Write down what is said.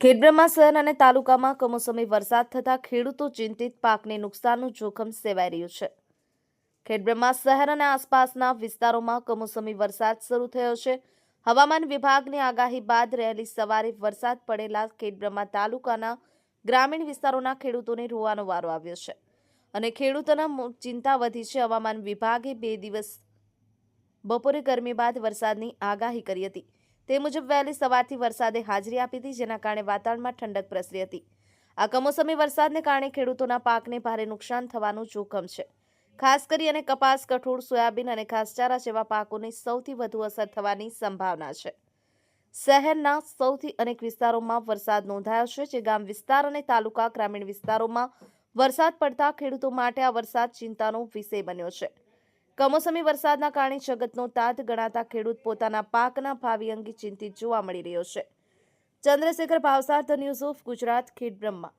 ખેડબ્રહ્મા શહેર અને તાલુકામાં કમોસમી વરસાદ થતાં ખેડૂતો ચિંતિત, પાકને નુકસાનનું જોખમ સેવાઈ રહ્યું છે. ખેડબ્રહ્મા શહેર અને આસપાસના વિસ્તારોમાં કમોસમી વરસાદ શરૂ થયો છે. હવામાન વિભાગની આગાહી બાદ રહેલી સવારે વરસાદ પડેલા ખેડબ્રહ્મા તાલુકાના ગ્રામીણ વિસ્તારોના ખેડૂતોને રોવાનો વારો આવ્યો છે અને ખેડૂતોના ચિંતા વધી છે. હવામાન વિભાગે બે દિવસ બપોરે ગરમી બાદ વરસાદની આગાહી કરી હતી. તે મુજબ વહેલી સવારથી વરસાદે હાજરી આપી હતી, જેના કારણે વાતાવરણમાં ઠંડક પ્રસરી હતી. આ કમોસમી વરસાદને કારણે ખેડૂતોના પાકને ભારે નુકસાન થવાનું જોખમ છે. ખાસ કરી અને કપાસ, કઠોળ, સોયાબીન અને ઘાસચારા જેવા પાકોને સૌથી વધુ અસર થવાની સંભાવના છે. શહેરના સૌથી અનેક વિસ્તારોમાં વરસાદ નોંધાયો છે, જે ગામ વિસ્તાર અને તાલુકા ગ્રામીણ વિસ્તારોમાં વરસાદ પડતા ખેડૂતો માટે આ વરસાદ ચિંતાનો વિષય બન્યો છે. કમોસમી વરસાદના કારણે જગતનો તાત ગણાતા ખેડૂત પોતાના પાકના ભાવિ અંગે ચિંતિત જોવા મળી રહ્યો છે. Chandrashekhar Bhavsar, the news of Gujarat, Khed Brahma.